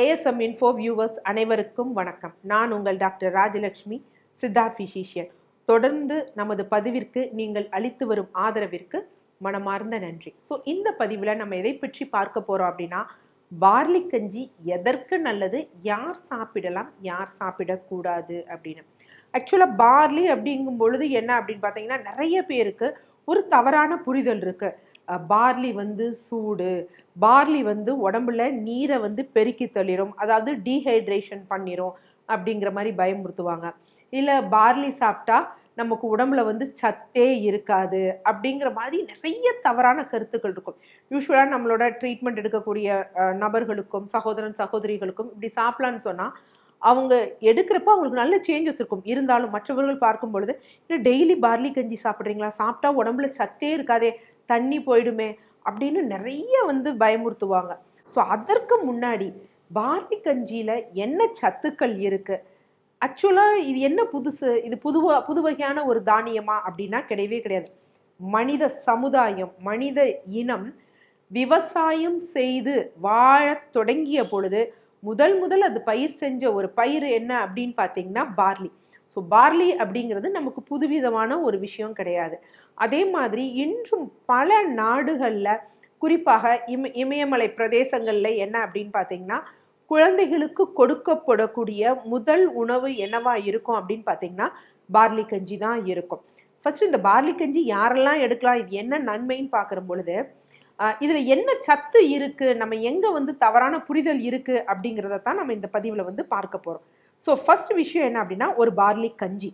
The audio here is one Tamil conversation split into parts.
ஏஎஸ்எம் இன்ஃபோ வியூவர்ஸ் அனைவருக்கும் வணக்கம். நான் உங்கள் டாக்டர் ராஜலட்சுமி சித்தா ஃபிசிஷியன் தொடர்ந்து நமது பதிவிற்கு நீங்கள் அளித்து வரும் ஆதரவிற்கு மனமார்ந்த நன்றி. ஸோ இந்த பதிவில் நம்ம எதை பற்றி பார்க்க போகிறோம் அப்படின்னா பார்லி கஞ்சி எதற்கு நல்லது? யார் சாப்பிடலாம்? யார் சாப்பிடக்கூடாது? அப்படின்னு. ஆக்சுவலாக பார்லி அப்படிங்கும் பொழுது என்ன அப்படின்னு பார்த்தீங்கன்னா நிறைய பேருக்கு ஒரு தவறான புரிதல் இருக்குது பார்லி வந்து சூடு. பார்லி வந்து உடம்புல நீரை வந்து பெருக்கி தள்ளிரும். அதாவது டீஹைட்ரேஷன் பண்ணிடும் அப்படிங்கிற மாதிரி பயமுறுத்துவாங்க. இல்லை பார்லி சாப்பிட்டா நமக்கு உடம்புல வந்து சத்தே இருக்காது அப்படிங்கிற மாதிரி நிறைய தவறான கருத்துக்கள் இருக்கும். யூஸ்வலாக நம்மளோட ட்ரீட்மெண்ட் எடுக்கக்கூடிய நபர்களுக்கும் சகோதரன் சகோதரிகளுக்கும் இப்படி சாப்பிட்லான்னு சொன்னால் அவங்க எடுக்கிறப்ப அவங்களுக்கு நல்ல சேஞ்சஸ் இருக்கும். இருந்தாலும் மற்றவர்கள் பார்க்கும் பொழுது இன்னும் டெய்லி பார்லி கஞ்சி சாப்பிட்றீங்களா? சாப்பிட்டா உடம்புல சத்தே இருக்காதே. தண்ணி போயிடுமே அப்படின்னு நிறைய வந்து பயமுறுத்துவாங்க. ஸோ அதற்கு முன்னாடி பார்லி கஞ்சியில் என்ன சத்துக்கள் இருக்குது ஆக்சுவலாக இது என்ன புதுசு? இது புதுவா புது வகையான ஒரு தானியமா அப்படின்னா கிடையவே கிடையாது. மனித சமுதாயம் மனித இனம் விவசாயம் செய்து வாழத் தொடங்கிய பொழுது முதல் முதல் அது பயிர் செஞ்ச ஒரு பயிர் என்ன அப்படின்னு பார்த்தீங்கன்னா பார்லி. ஸோ பார்லி அப்படிங்கிறது நமக்கு புதுவிதமான ஒரு விஷயம் கிடையாது. அதே மாதிரி இன்றும் பல நாடுகளில் குறிப்பாக இம இமயமலை பிரதேசங்களில் என்ன அப்படின்னு பார்த்தீங்கன்னா குழந்தைகளுக்கு கொடுக்கப்படக்கூடிய முதல் உணவு என்னவா இருக்கும் அப்படின்னு பார்த்தீங்கன்னா பார்லி கஞ்சி தான் இருக்கும். ஃபஸ்ட்டு இந்த பார்லி கஞ்சி யாரெல்லாம் எடுக்கலாம் இது என்ன நன்மைன்னு பார்க்குற பொழுது இதில் என்ன சத்து இருக்கு நம்ம எங்கே வந்து தவறான புரிதல் இருக்கு அப்படிங்கிறத தான் நம்ம இந்த பதிவில் வந்து பார்க்க போகிறோம் ஸோ ஃபஸ்ட் விஷயம் என்ன அப்படின்னா ஒரு பார்லி கஞ்சி.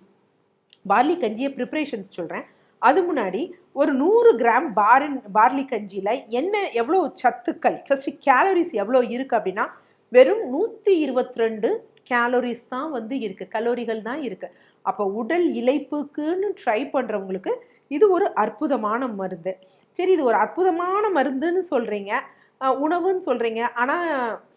பார்லி கஞ்சியை ப்ரிப்ரேஷன்ஸ் சொல்கிறேன் அது முன்னாடி ஒரு நூறு கிராம் பாரின் பார்லி கஞ்சியில் என்ன எவ்வளோ சத்துக்கள் ஃபஸ்ட்டு கேலரிஸ் எவ்வளோ இருக்குது அப்படின்னா வெறும் நூற்றி இருபத்தி ரெண்டு கேலரிஸ் தான் வந்து இருக்குது கலோரிகள் தான் இருக்குது அப்போ உடல் இழைப்புக்குன்னு ட்ரை பண்ணுறவங்களுக்கு இது ஒரு அற்புதமான மருந்து. சரி இது ஒரு அற்புதமான மருந்துன்னு சொல்கிறீங்க உணவுன்னு சொல்கிறீங்க ஆனால்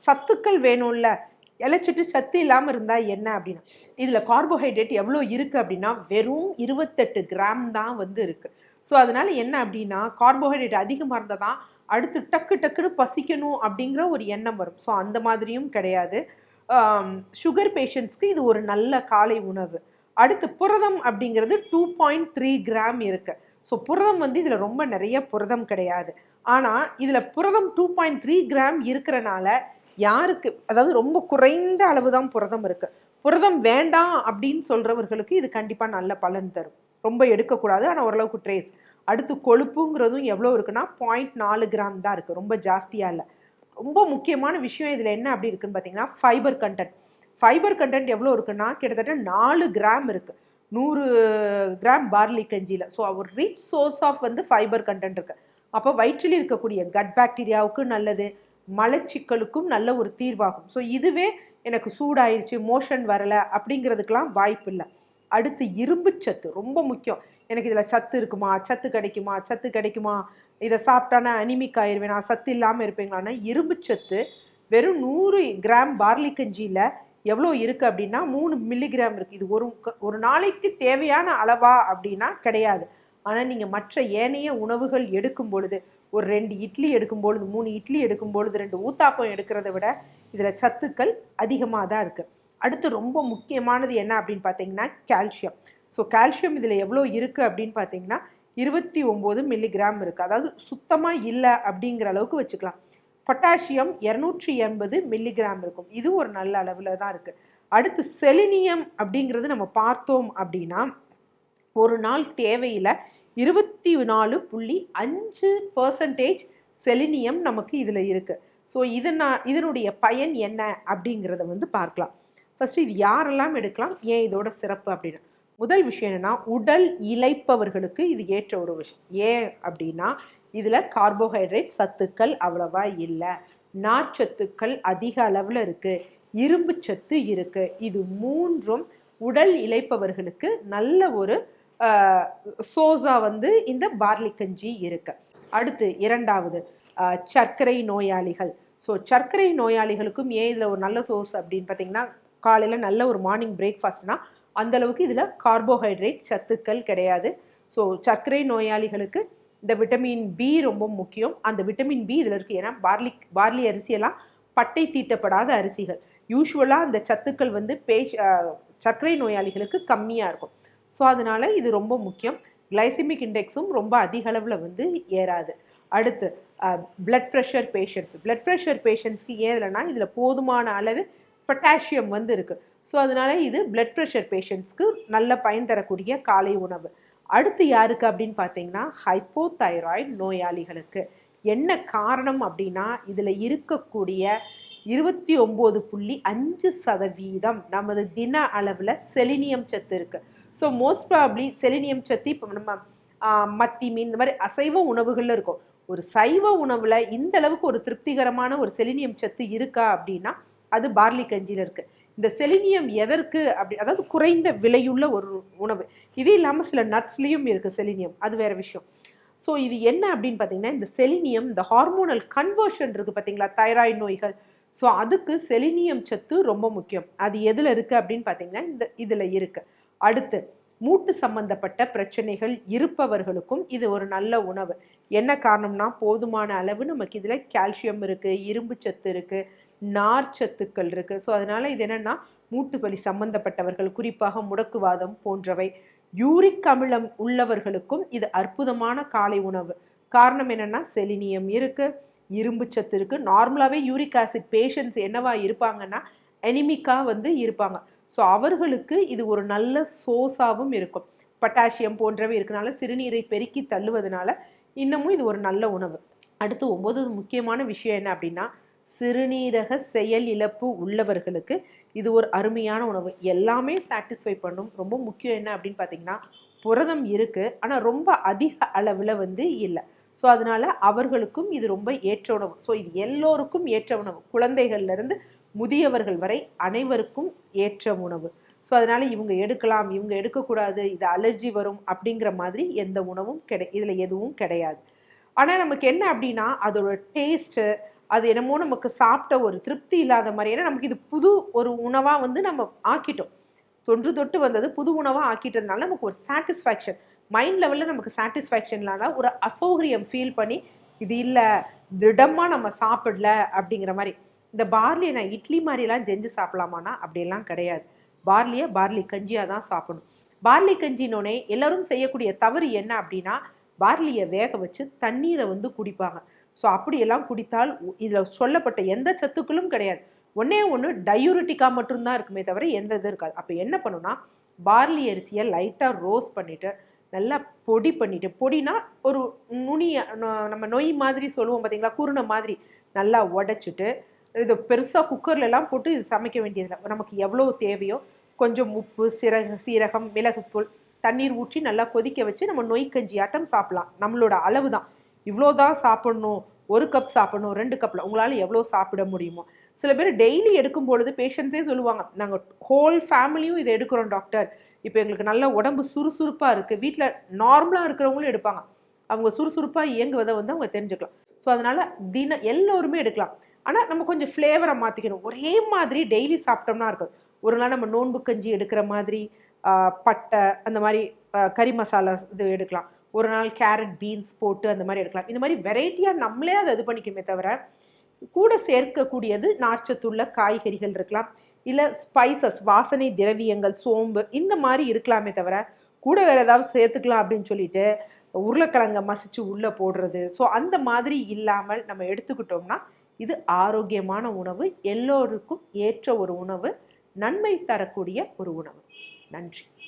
சத்துக்கள் வேணும்ல இலைச்சிட்டு சத்து இல்லாமல் இருந்தால் என்ன அப்படின்னா இதில் கார்போஹைட்ரேட் எவ்வளோ இருக்குது அப்படின்னா வெறும் இருபத்தெட்டு கிராம் தான் வந்து இருக்குது ஸோ அதனால் என்ன அப்படின்னா கார்போஹைட்ரேட் அதிகமாக இருந்தால் தான் அடுத்து டக்கு டக்குன்னு பசிக்கணும் அப்படிங்கிற ஒரு எண்ணம் வரும். ஸோ அந்த மாதிரியும் கிடையாது. சுகர் பேஷண்ட்ஸ்க்கு இது ஒரு நல்ல காலை உணவு. அடுத்து புரதம் அப்படிங்கிறது டூ பாயிண்ட் த்ரீ கிராம் இருக்குது ஸோ புரதம் வந்து இதில் ரொம்ப நிறைய புரதம் கிடையாது. ஆனால் இதில் புரதம் டூ பாயிண்ட் த்ரீ கிராம் இருக்கிறனால யாருக்கு அதாவது ரொம்ப குறைந்த அளவு தான் புரதம் இருக்குது புரதம் வேண்டாம் அப்படின்னு சொல்கிறவர்களுக்கு இது கண்டிப்பாக நல்ல பலன் தரும். ரொம்ப எடுக்கக்கூடாது ஆனால் ஓரளவுக்கு ட்ரேஸ் அடுத்து கொழுப்புங்கிறதும் எவ்வளோ இருக்குன்னா பாயிண்ட் நாலு கிராம் தான் இருக்குது ரொம்ப ஜாஸ்தியாக இல்லை. ரொம்ப முக்கியமான விஷயம் இதில் என்ன அப்படி இருக்குன்னு பார்த்தீங்கன்னா ஃபைபர் கண்டென்ட் ஃபைபர் கண்டென்ட் எவ்வளோ இருக்குன்னா கிட்டத்தட்ட நாலு கிராம் இருக்குது நூறு கிராம் பார்லி கஞ்சியில். ஸோ ஒரு ரிச் சோர்ஸ் ஆஃப் வந்து ஃபைபர் கண்டென்ட் இருக்குது அப்போ வயிற்றில் இருக்கக்கூடிய கட் பாக்டீரியாவுக்கு நல்லது. மலச்சிக்கலுக்கும் நல்ல ஒரு தீர்வாகும். ஸோ இதுவே எனக்கு சூடாயிருச்சு மோஷன் வரலை அப்படிங்கிறதுக்கெலாம் வாய்ப்பு இல்லை. அடுத்து இரும்பு சத்து ரொம்ப முக்கியம். எனக்கு இதில் சத்து இருக்குமா? சத்து கிடைக்குமா? சத்து கிடைக்குமா? இதை சாப்பிட்டானா அனிமிக் ஆயிருவேனா? சத்து இல்லாமல் இருப்பீங்களான்னா இரும்பு சத்து வெறும் நூறு கிராம் பார்லி கஞ்சியில் எவ்வளோ இருக்குது அப்படின்னா மூணு மில்லிகிராம் இருக்குது. இது ஒரு ஒரு நாளைக்கு தேவையான அளவா அப்படின்னா கிடையாது. ஆனால் நீங்கள் மற்ற ஏனைய உணவுகள் எடுக்கும் பொழுது ஒரு ரெண்டு இட்லி எடுக்கும்பொழுது மூணு இட்லி எடுக்கும் பொழுது ரெண்டு ஊத்தாப்பம் எடுக்கிறத விட இதில் சத்துக்கள் அதிகமாக தான் இருக்குது அடுத்து ரொம்ப முக்கியமானது என்ன அப்படின்னு பார்த்தீங்கன்னா கால்சியம் ஸோ கால்சியம் இதில் எவ்வளோ இருக்குது அப்படின்னு பார்த்தீங்கன்னா இருபத்தி ஒம்பது மில்லிகிராம் இருக்குது அதாவது சுத்தமாக இல்லை அப்படிங்கிற அளவுக்கு வச்சுக்கலாம். பொட்டாசியம் இரநூற்றி எண்பது மில்லிகிராம் இருக்கும். இது ஒரு நல்ல அளவில் தான் இருக்குது அடுத்து செலினியம் அப்படிங்கிறது நம்ம பார்த்தோம் அப்படின்னா ஒரு நாள் தேவையில் இருபத்தி நாலு புள்ளி அஞ்சு பர்சன்டேஜ் செலினியம் நமக்கு இதில் இருக்குது ஸோ இதனா இதனுடைய பயன் என்ன அப்படிங்கிறத வந்து பார்க்கலாம். ஃபஸ்ட்டு இது யாரெல்லாம் எடுக்கலாம்? ஏன் இதோட சிறப்பு அப்படின்னு முதல் விஷயம் என்னென்னா உடல் இழைப்பவர்களுக்கு இது ஏற்ற ஒரு விஷயம். ஏன் அப்படின்னா இதில் கார்போஹைட்ரேட் சத்துக்கள் அவ்வளவா இல்லை. நார்ச்சத்துக்கள் அதிக அளவில் இருக்குது இரும்பு சத்து இருக்குது இது மூன்றும் உடல் இழைப்பவர்களுக்கு நல்ல ஒரு சோஸா வந்து இந்த பார்லி கஞ்சி இருக்கு. அடுத்து இரண்டாவது சர்க்கரை நோயாளிகள். ஸோ சர்க்கரை நோயாளிகளுக்கும் ஏன் இதில் ஒரு நல்ல சோர்ஸ் அப்படின்னு பார்த்தீங்கன்னா காலையில் நல்ல ஒரு மார்னிங் பிரேக்ஃபாஸ்ட்னா அந்தளவுக்கு இதில் கார்போஹைட்ரேட் சத்துக்கள் கிடையாது. ஸோ சர்க்கரை நோயாளிகளுக்கு இந்த விட்டமின் பி ரொம்ப முக்கியம். அந்த விட்டமின் பி இதில் இருக்குது ஏன்னா பார்லி பார்லி அரிசியெல்லாம் பட்டை தீட்டப்படாத அரிசிகள். யூஸ்வலாக அந்த சத்துக்கள் வந்து பேஷ் சர்க்கரை நோயாளிகளுக்கு கம்மியாக இருக்கும். ஸோ அதனால் இது ரொம்ப முக்கியம். கிளைசிமிக் இண்டெக்ஸும் ரொம்ப அதிக அளவில் வந்து ஏறாது. அடுத்து blood pressure patients blood pressure பேஷண்ட்ஸ்க்கு ஏறலைன்னா இதில் போதுமான அளவு பொட்டாசியம் வந்து இருக்குது ஸோ அதனால இது பிளட் ப்ரெஷர் பேஷண்ட்ஸ்க்கு நல்ல பயன் தரக்கூடிய காலை உணவு. அடுத்து யாருக்கு அப்படின்னு பார்த்தீங்கன்னா ஹைப்போதைராய்டு நோயாளிகளுக்கு. என்ன காரணம் அப்படின்னா இதில் இருக்கக்கூடிய இருபத்தி ஒம்பது புள்ளி அஞ்சு சதவீதம் நமது தின அளவில் செலினியம் சத்து இருக்குது ஸோ மோஸ்ட் ப்ராப்ளி செலினியம் சத்து இப்போ நம்ம மத்தி மீன் இந்த மாதிரி அசைவ உணவுகளில் இருக்கும். ஒரு சைவ உணவில் இந்த அளவுக்கு ஒரு திருப்திகரமான ஒரு செலினியம் சத்து இருக்கா அப்படின்னா அது பார்லி கஞ்சியில் இருக்குது இந்த செலினியம் எதற்கு அப்படி அதாவது குறைந்த விலையுள்ள ஒரு உணவு. இது இல்லாமல் சில நட்ஸ்லேயும் இருக்குது செலினியம் அது வேறு விஷயம். ஸோ இது என்ன அப்படின்னு பார்த்தீங்கன்னா இந்த செலினியம் இந்த ஹார்மோனல் கன்வர்ஷன் இருக்குது பார்த்தீங்களா தைராய்டு நோய்கள். ஸோ அதுக்கு செலினியம் சத்து ரொம்ப முக்கியம். அது எதில் இருக்குது அப்படின்னு பார்த்தீங்கன்னா இந்த இதில் இருக்குது அடுத்து மூட்டு சம்பந்தப்பட்ட பிரச்சனைகள் இருப்பவர்களுக்கும் இது ஒரு நல்ல உணவு. என்ன காரணம்னா போதுமான அளவு நமக்கு இதில் கால்சியம் இருக்குது இரும்பு சத்து இருக்குது நார் சத்துக்கள் இருக்குது ஸோ அதனால் இது என்னென்னா மூட்டு வலி சம்பந்தப்பட்டவர்கள் குறிப்பாக முடக்குவாதம் போன்றவை. யூரிக் அமிலம் உள்ளவர்களுக்கும் இது அற்புதமான காலை உணவு. காரணம் என்னென்னா செலினியம் இருக்குது இரும்பு சத்து இருக்குது நார்மலாகவே யூரிக் ஆசிட் பேஷண்ட்ஸ் என்னவா இருப்பாங்கன்னா எனிமிக்காக வந்து இருப்பாங்க. ஸோ அவர்களுக்கு இது ஒரு நல்ல சோர்ஸாகவும் இருக்கும். பொட்டாசியம் போன்றவை இருக்கனால சிறுநீரை பெருக்கி தள்ளுவதனால இன்னமும் இது ஒரு நல்ல உணவு. அடுத்து ஒம்பது முக்கியமான விஷயம் என்ன அப்படின்னா சிறுநீரக செயல் இழப்பு உள்ளவர்களுக்கு இது ஒரு அருமையான உணவு. எல்லாமே சாட்டிஸ்ஃபை பண்ணும். ரொம்ப முக்கியம் என்ன அப்படின்னு பார்த்தீங்கன்னா புரதம் இருக்குது ஆனால் ரொம்ப அதிக அளவில் வந்து இல்லை. ஸோ அதனால் அவர்களுக்கும் இது ரொம்ப ஏற்ற உணவு. ஸோ இது எல்லோருக்கும் ஏற்ற உணவு. குழந்தைகள்லேருந்து முதியவர்கள் வரை அனைவருக்கும் ஏற்ற உணவு. ஸோ அதனால் இவங்க எடுக்கலாம் இவங்க எடுக்கக்கூடாது இது அலர்ஜி வரும் அப்படிங்கிற மாதிரி எந்த உணவும் கிடை இதில் எதுவும் கிடையாது. ஆனால் நமக்கு என்ன அப்படின்னா அதோட டேஸ்ட்டு அது என்னமோ நமக்கு சாப்பிட்ட ஒரு திருப்தி இல்லாத மாதிரி ஏன்னா நமக்கு இது புது ஒரு உணவாக வந்து நம்ம ஆக்கிட்டோம். தொன்று தொட்டு வந்தது புது உணவாக ஆக்கிட்டதுனால நமக்கு ஒரு சாட்டிஸ்ஃபேக்ஷன் மைண்ட் லெவலில் நமக்கு சாட்டிஸ்ஃபேக்ஷன் ஒரு அசௌகரியம் ஃபீல் பண்ணி இது இல்லை திடமாக நம்ம சாப்பிடல அப்படிங்கிற மாதிரி. இந்த பார்லியை நான் இட்லி மாதிரிலாம் செஞ்சு சாப்பிடலாமான்னா? அப்படியெல்லாம் கிடையாது. பார்லியை பார்லி கஞ்சியாக தான் சாப்பிடணும். பார்லி கஞ்சினோடனே எல்லோரும் செய்யக்கூடிய தவறு என்ன அப்படின்னா பார்லியை வேக வச்சு தண்ணீரை வந்து குடிப்பாங்க. ஸோ அப்படியெல்லாம் குடித்தால் இதில் சொல்லப்பட்ட எந்த சத்துக்களும் கிடையாது. ஒன்றே ஒன்று டயூரிட்டிக்காக மட்டும்தான் இருக்குமே தவிர எந்த இது இருக்காது. அப்போ என்ன பண்ணுன்னா பார்லி அரிசியை லைட்டாக ரோஸ் பண்ணிவிட்டு நல்லா பொடி பண்ணிவிட்டு பொடினா ஒரு நுனியை நம்ம நொய் மாதிரி சொல்லுவோம் பார்த்தீங்களா குருணை மாதிரி நல்லா உடச்சிட்டு இது பெருசாக குக்கர்லலாம் போட்டு இது சமைக்க வேண்டியதில்லை. நமக்கு எவ்வளோ தேவையோ கொஞ்சம் உப்பு சிறக சீரகம் மிளகுத்தூள் தண்ணீர் ஊற்றி நல்லா கொதிக்க வச்சு நம்ம நொய் கஞ்சி ஆட்டம் சாப்பிட்லாம். நம்மளோட அளவு தான் இவ்வளோ தான் சாப்பிட்ணும். ஒரு கப் சாப்பிடணும் ரெண்டு கப்பில் உங்களால் எவ்வளோ சாப்பிட முடியுமோ. சில பேர் டெய்லி எடுக்கும் பொழுது பேஷண்ட்ஸே சொல்லுவாங்க நாங்கள் ஹோல் ஃபேமிலியும் இதை எடுக்கிறோம் டாக்டர் இப்போ எங்களுக்கு நல்ல உடம்பு சுறுசுறுப்பாக இருக்குது வீட்டில் நார்மலாக இருக்கிறவங்களும் எடுப்பாங்க. அவங்க சுறுசுறுப்பாக இயங்குவதை வந்து அவங்க தெரிஞ்சுக்கலாம். ஸோ அதனால் தின எல்லோருமே எடுக்கலாம். ஆனால் நம்ம கொஞ்சம் ஃப்ளேவரை மாற்றிக்கணும் ஒரே மாதிரி டெய்லி சாப்பிட்டோம்னா இருக்கும். ஒரு நாள் நம்ம நோன்பு கஞ்சி எடுக்கிற மாதிரி பட்டை அந்த மாதிரி கறி மசாலா இது எடுக்கலாம். ஒரு நாள் கேரட் பீன்ஸ் போட்டு அந்த மாதிரி எடுக்கலாம். இந்த மாதிரி வெரைட்டியாக நம்மளே அதை இது பண்ணிக்கணுமே தவிர கூட சேர்க்கக்கூடியது நார்ச்சத்துள்ள காய்கறிகள் இருக்கலாம். இல்லை ஸ்பைசஸ் வாசனை திரவியங்கள் சோம்பு இந்த மாதிரி இருக்கலாமே தவிர கூட வேறு ஏதாவது சேர்த்துக்கலாம் அப்படின்னு சொல்லிட்டு உருளைக்கிழங்க மசிச்சு உள்ளே போடுறது. ஸோ அந்த மாதிரி இல்லாமல் நம்ம எடுத்துக்கிட்டோம்னா இது ஆரோக்கியமான உணவு எல்லோருக்கும் ஏற்ற ஒரு உணவு நன்மை தரக்கூடிய ஒரு உணவு. நன்றி.